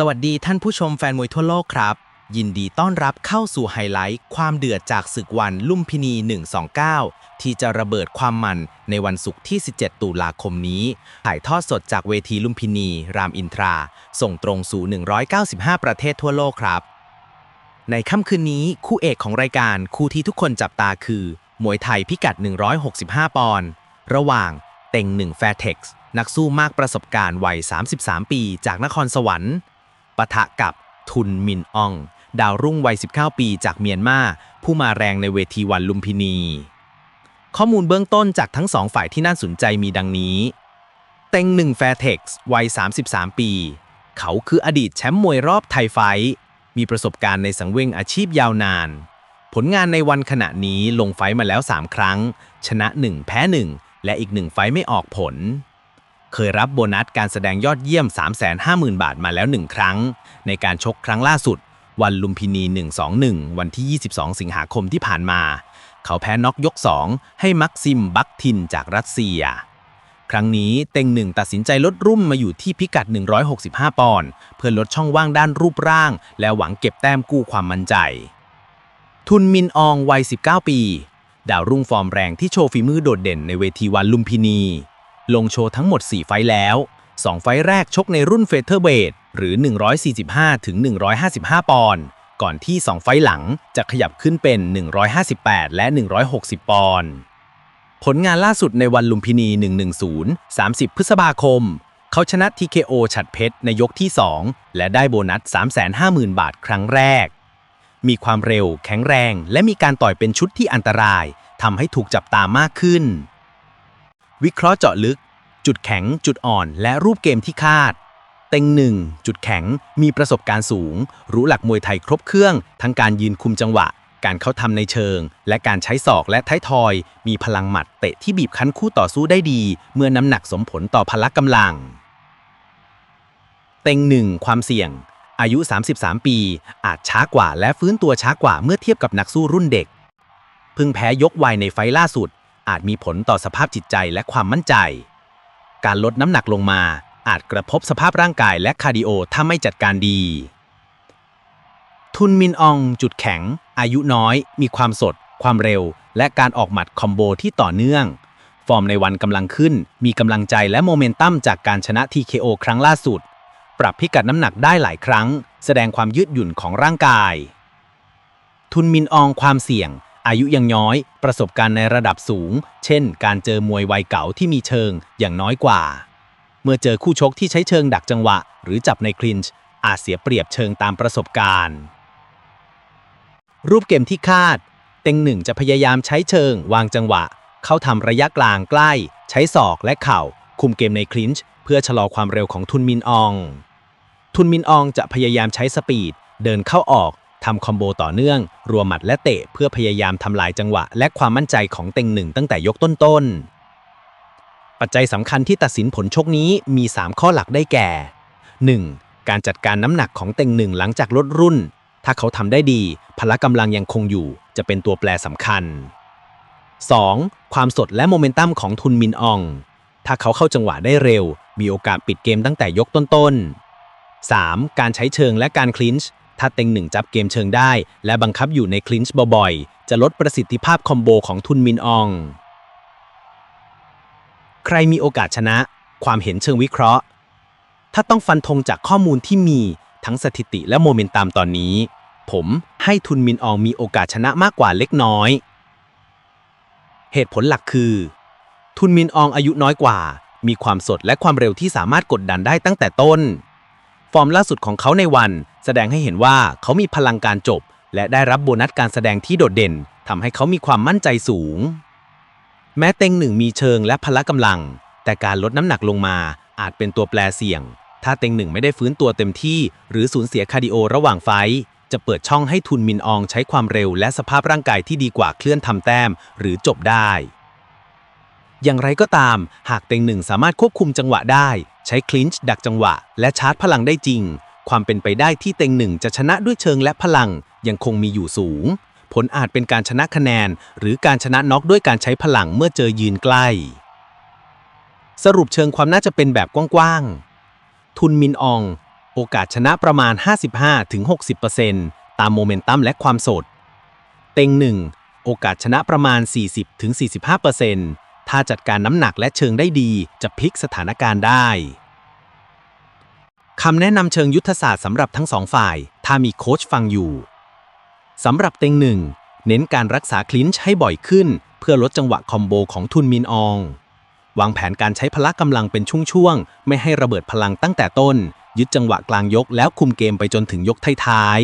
สวัสดีท่านผู้ชมแฟนมวยทั่วโลกครับ ยินดีต้อนรับเข้าสู่ไฮไลท์ ความเดือดจากศึกวันลุ่มพินี 129 ที่จะระเบิดความมันในวันศุกร์ที่ 17 ตุลาคมนี้ ถ่ายทอดสดจากเวทีลุมพินี รามอินทรา ส่งตรงสู่ 195 ประเทศทั่วโลกครับ ในค่ำคืนนี้คู่เอกของรายการคู่ที่ทุกคนจับตาคือ มวยไทยพิกัด 165 ปอนด์ระหว่างเต็งหนึ่งแฟร์เท็กซ์นักสู้มากประสบการณ์วัย 33 ปี จากนครสวรรค์ ปะทะกับทุนมินออง ดาวรุ่งวัย 19 ปีจากเมียนมา ผู้มาแรงในเวทีวันลุมพินี ข้อมูลเบื้องต้นจากทั้งสองฝ่ายที่น่าสนใจมีดังนี้ เต็งหนึ่งแฟร์เท็กซ์วัย 33 ปี เขาคืออดีตแชมป์มวยรอบไทยไฟ มีประสบการณ์ในสังเวียนอาชีพยาวนาน ผลงานในวันขณะนี้ลงไฟมาแล้ว 3 ครั้ง ชนะ 1 แพ้ 1 และอีก1ไฟไม่ออกผล เคยรับโบนัสการแสดงยอดเยี่ยม 350,000 บาทมาแล้ว1ครั้ง ในการชกครั้งล่าสุด วันลุมพินี 121 วันที่ 22 สิงหาคมที่ผ่านมา เขาแพ้น็อกยก 2 ให้มักซิมบักทินจากรัสเซีย ครั้งนี้เต็งหนึ่งตัดสินใจลดรุ่มมาอยู่ที่พิกัด 165 ปอนด์เพื่อลดช่องว่างด้านรูปร่าง และหวังเก็บแต้มกู้ความมั่นใจ ทุนมินอองวัย 19 ปี ดาวรุ่งฟอร์มแรงที่โชว์ฝีมือโดดเด่นในเวทีวันลุมพินี ลงโชว์ทั้งหมด 4 ไฟแล้ว 2 ไฟแรกชกในรุ่นเฟเธอร์เวทหรือ 145 ถึง 155 ปอนด์ ก่อนที่ 2 ไฟหลังจะขยับขึ้นเป็น 158 และ 160 ปอนด์ ผลงานล่าสุดในวันลุมพินี 110 30 พฤษภาคม เขาชนะ TKO ฉัดเพชรในยกที่ 2 และได้โบนัส 350,000 บาทครั้งแรก มีความเร็ว แข็งแรง และมีการต่อยเป็นชุดที่อันตรายทำให้ถูกจับตามากขึ้น วิเคราะห์เจาะลึก จุดแข็ง จุดอ่อน และรูปเกมที่คาด เต็งหนึ่งจุดแข็ง มีประสบการณ์สูง รู้หลักมวยไทยครบเครื่อง ทั้งการยืนคุมจังหวะ การเข้าทำในเชิง และการใช้ศอกและท้ายทอย มีพลังหมัดเตะที่บีบคั้นคู่ต่อสู้ได้ดี เมื่อน้ำหนักสมผลต่อพละกำลัง เต็งหนึ่งความเสี่ยง อายุ 33 ปี อาจช้ากว่าและฟื้นตัวช้ากว่าเมื่อเทียบกับนักสู้รุ่นเด็กเพิ่งแพ้ยกไวในไฟล์ล่าสุด อาจมีผลต่อสภาพจิตใจและความมั่นใจ การลดน้ำหนักลงมาอาจกระทบสภาพร่างกายและคาร์ดิโอถ้าไม่จัดการดี ทุนมินอองจุดแข็ง อายุน้อย มีความสด ความเร็ว และการออกหมัดคอมโบที่ต่อเนื่อง ฟอร์มในวันกำลังขึ้น มีกำลังใจและโมเมนตัมจากการชนะ TKO ครั้งล่าสุด ปรับพิกัดน้ำหนักได้หลายครั้ง แสดงความยืดหยุ่นของร่างกาย ทุนมินอองความเสี่ยง อายุยังน้อย ประสบการณ์ในระดับสูง เช่น การเจอมวยวัยเก่าที่มีเชิงอย่างน้อยกว่า เมื่อเจอคู่ชกที่ใช้เชิงดักจังหวะ หรือจับในคลินช์อาจเสียเปรียบเชิงตามประสบการณ์ รูปเกมที่คาด เต็งหนึ่งจะพยายามใช้เชิง วางจังหวะ เข้าทำระยะกลางใกล้ ใช้ศอกและเข่า คุมเกมในคลินช์เพื่อชะลอความเร็วของทุนมินออง ทุนมินอองจะพยายามใช้สปีด เดินเข้าออก ทำคอมโบต่อเนื่อง รัวหมัดและเตะเพื่อพยายามทำลายจังหวะ และความมั่นใจของเต็งหนึ่งตั้งแต่ยกต้นๆ ปัจจัยสำคัญที่ตัดสินผลชกนี้มี 3 ข้อหลักได้แก่ 1. การจัดการน้ำหนักของเต็งหนึ่งหลังจากลดรุ่น ถ้าเขาทำได้ดี พละกำลังยังคงอยู่ จะเป็นตัวแปรสำคัญ 2. ความสดและโมเมนตัมของทุนมินออง ถ้าเขาเข้าจังหวะได้เร็ว มีโอกาสปิดเกมตั้งแต่ยกต้นๆ 3. การใช้เชิงและการคลินช์ ถ้าเต็งหนึ่งจับเกมเชิงได้ และบังคับอยู่ในคลินช์บ่อยๆ จะลดประสิทธิภาพคอมโบของทุนมินออง ใครมีโอกาสชนะ ความเห็นเชิงวิเคราะห์ ถ้าต้องฟันธงจากข้อมูลที่มีทั้งสถิติและโมเมนตัมตอนนี้ ผมให้ทุนมินอองมีโอกาสชนะมากกว่าเล็กน้อย เหตุผลหลักคือ ทุนมินอองอายุน้อยกว่า มีความสดและความเร็วที่สามารถกดดันได้ตั้งแต่ต้น ฟอร์มล่าสุดของเขาในวัน แสดงให้เห็นว่าเขามีพลังการจบ และได้รับโบนัสการแสดงที่โดดเด่นทำให้เขามีความมั่นใจสูง แม้เต็งหนึ่งมีเชิงและพละกำลัง แต่การลดน้ำหนักลงมาอาจเป็นตัวแปรเสี่ยง ถ้าเต็งหนึ่งไม่ได้ฟื้นตัวเต็มที่ หรือสูญเสียคาร์ดิโอระหว่างไฟจะเปิดช่องให้ทุนมินอองใช้ความเร็วและสภาพร่างกายที่ดีกว่าเคลื่อนทำแต้ม หรือจบได้ อย่างไรก็ตาม หากเต็งหนึ่งสามารถควบคุมจังหวะได้ ใช้คลินช์ดักจังหวะ และชาร์จพลังได้จริง ความเป็นไปได้ที่เต็งหนึ่งจะชนะด้วยเชิงและพลังยังคงมีอยู่สูง ผลอาจเป็นการชนะคะแนน หรือการชนะน็อกด้วยการใช้พลังเมื่อเจอยืนใกล้ สรุปเชิงความน่าจะเป็นแบบกว้างๆ ทุนมินออง โอกาสชนะประมาณ 55-60%ตามโมเมนตัมและความสด เต็ง1โอกาสชนะประมาณ 40-45%ถ้าจัดการน้ำหนักและเชิงได้ดีจะพลิกสถานการณ์ได้ คำแนะนำเชิงยุทธศาสตร์สำหรับทั้งสองฝ่าย ถ้ามีโค้ชฟังอยู่สำหรับเต็งหนึ่งเน้นการรักษาคลินช์ให้บ่อยขึ้น เพื่อลดจังหวะคอมโบของทุนมินออง วางแผนการใช้พละกำลังเป็นช่วงๆ ไม่ให้ระเบิดพลังตั้งแต่ต้น ยึดจังหวะกลางยกแล้วคุมเกมไปจนถึงยกท้าย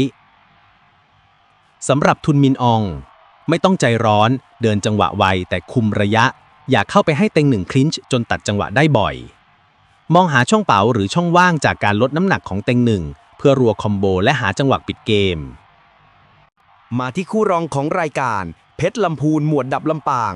ๆสำหรับทุนมินออง ไม่ต้องใจร้อน เดินจังหวะไวแต่คุมระยะ อย่าเข้าไปให้เต็งหนึ่งคลินช์จนตัดจังหวะได้บ่อย มองหาช่องเป๋าหรือช่องว่างจากการลดน้ำหนักของเต็งหนึ่งเพื่อรัวคอมโบและหาจังหวะปิดเกม มาที่คู่รองของรายการ เพชรลำพูนหมวดดับลำปาง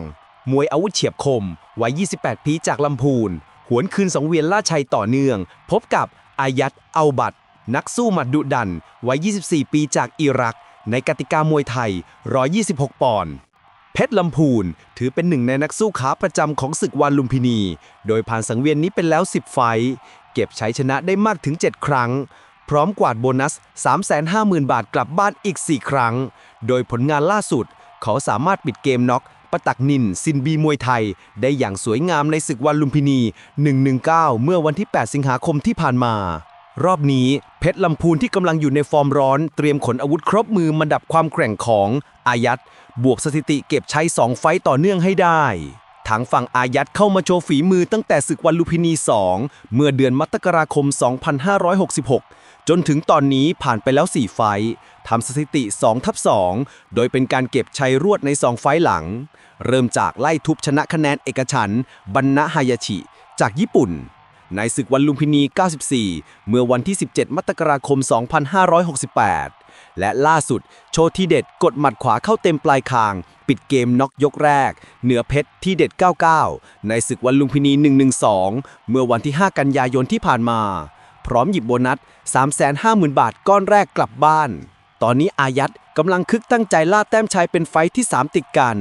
มวยอาวุธเฉียบคม วัย 28 ปีจากลำพูน หวนคืนสังเวียนล่าชัยต่อเนื่อง พบกับอายัดเอาบัตนักสู้หมัดดุดัน วัย 24 ปีจากอิรัก ในกติกามวยไทย 126 ปอนด์ เพชรลำพูน ถือเป็นหนึ่งในนักสู้ขาประจำของศึกวันลุมพินี โดยผ่านสังเวียนนี้เป็นแล้ว 10 ไฟท์เก็บชัยชนะได้มากถึง 7 ครั้ง พร้อมกวาดโบนัส 350,000 บาทกลับบ้านอีก 4 ครั้ง โดยผลงานล่าสุด เขาสามารถปิดเกมน็อกปะตักนิน ซินบีมวยไทย ได้อย่างสวยงามในศึกวันลุมพินี 119 เมื่อวันที่ 8 สิงหาคมที่ผ่านมารอบนี้เพชรลำพูนที่กำลังอยู่ในฟอร์มร้อน เตรียมขนอาวุธครบมือมาดับความแกร่งของ อายัดบวกสถิติเก็บชัย2ไฟต่อเนื่องให้ได้ทางฝั่งอายัดเข้ามาโชว์ฝีมือตั้งแต่ศึกวันลุมพินี 2 เมื่อเดือนมกราคม 2566 จนถึงตอนนี้ผ่านไปแล้ว 4 ไฟต์ทำสถิติ 2 ทับ 2 โดยเป็นการเก็บชัยรวดใน 2 ไฟหลัง เริ่มจากไล่ทุบชนะคะแนนเอกฉันบันนะฮายาชิ จากญี่ปุ่น ในศึกวันลุมพินี 94 เมื่อวันที่ 17 มกราคม 2568 และล่าสุด โชว์ที่เด็ดกดหมัดขวาเข้าเต็มปลายคาง ปิดเกมน็อกยกแรก เหนือเพชรที่เด็ด 99 ในศึกวันลุมพินี 112 เมื่อวันที่ 5 กันยายนที่ผ่านมา พร้อมหยิบโบนัส 350,000 บาทก้อนแรกกลับบ้าน ตอนนี้อายัดกำลังคึกตั้งใจล่าแต้มชัยเป็นไฟท์ที่ 3 ติดกัน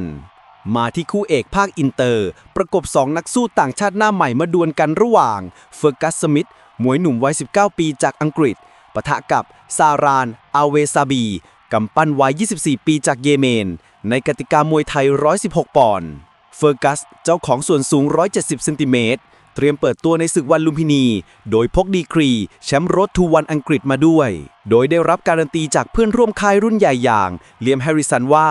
มาที่คู่เอกภาคอินเตอร์ ประกบ 2 นักสู้ต่างชาติหน้าใหม่มาดวลกันระหว่างเฟอร์กัสสมิธมวยหนุ่มวัย 19 ปีจากอังกฤษ ปะทะกับซาราน อาเวซาบี กำปั้นวัย 24 ปีจากเยเมน ในกติกามวยไทย 116 ปอนด์ เฟอร์กัส เจ้าของส่วนสูง 170 เซนติเมตร เตรียมเปิดตัวในศึกวันลุมพินี โดยพกดีกรี แชมป์รถทูวันอังกฤษมาด้วย โดยได้รับการันตีจากเพื่อนร่วมค่ายรุ่นใหญ่อย่างเลียมแฮร์ริสันว่า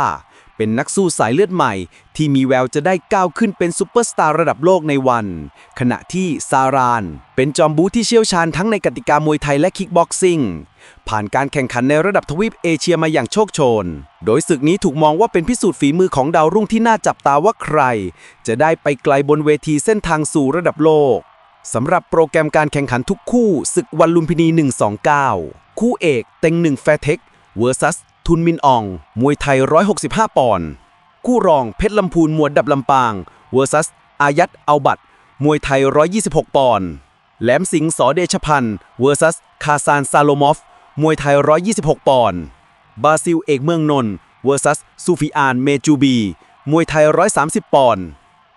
เป็นนักสู้สายเลือดใหม่ ที่มีแววจะได้ก้าวขึ้นเป็นซูเปอร์สตาร์ระดับโลกในวัน ขณะที่ซาราน เป็นจอมบูที่เชี่ยวชาญทั้งในกติกามวยไทยและคิกบ็อกซิ่งผ่านการแข่งขันในระดับทวีปเอเชียมาอย่างโชคโชน โดยศึกนี้ถูกมองว่าเป็นพิสูจน์ฝีมือของดาวรุ่งที่น่าจับตาว่าใคร จะได้ไปไกลบนเวทีเส้นทางสู่ระดับโลกสำหรับโปรแกรมการแข่งขันทุกคู่ศึกวันลุมพินี 129 คู่เอก เต็งหนึ่งแฟเทคเวอร์ซัส ทุนมินออง มวยไทย 165 ปอนด์คู่รองเพชรลำพูนมวดดับลำปางเวอร์ซัสอายัดเอาบัตมวยไทย 126 ปอนด์แหลมสิงห์สอเดชพันธ์เวอร์ซัสคาซานซาโลมอฟ มวยไทย 126 ปอนด์บาซิลเอกเมืองนนท์เวอร์ซัสซูฟิอานเมจูบี มวยไทย 130 ปอนด์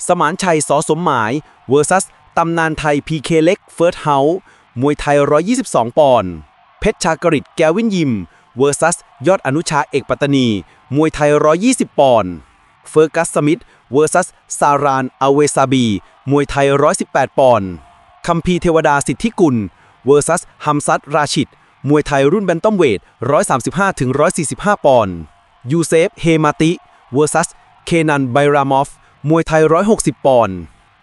สมานชัยสอสมหมายเวอร์ซัสตำนานไทยพีเคเล็กเฟิร์สเฮาส์มวยไทย 122 ปอนด์เพชรชากริตแกวินยิม เวอร์ซัสยอดอนุชาเอกปัตตานี มวยไทย 120 ปอนด์เฟอร์กัสสมิธเวอร์ซัสซารานอเวซาบี มวยไทย 118 ปอนด์คัมพีเทวดาสิทธิกุลเวอร์ซัสฮัมซัดราชิด มวยไทยรุ่นแบนตัมเวท 135-145 ปอนด์ยูเซฟ เฮมาติเวอร์ซัสเคนันไบรามอฟ มวยไทย 160 ปอนด์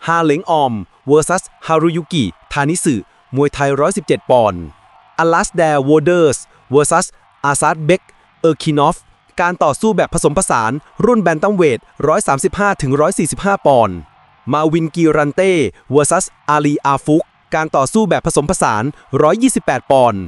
ฮาเหลงออมเวอร์ซัสฮารุยุกิ ทานิสึ มวยไทย 117 ปอนด์อลัสแดร์วอเดอร์สเวอร์ซัส อาซาดเบกเออร์คินอฟ การต่อสู้แบบผสมผสาน รุ่นแบนตัมเวท 135-145 ปอนด์ มาวินกีรันเต้เวอร์ซัสอาลีอาฟุก การต่อสู้แบบผสมผสาน 128 ปอนด์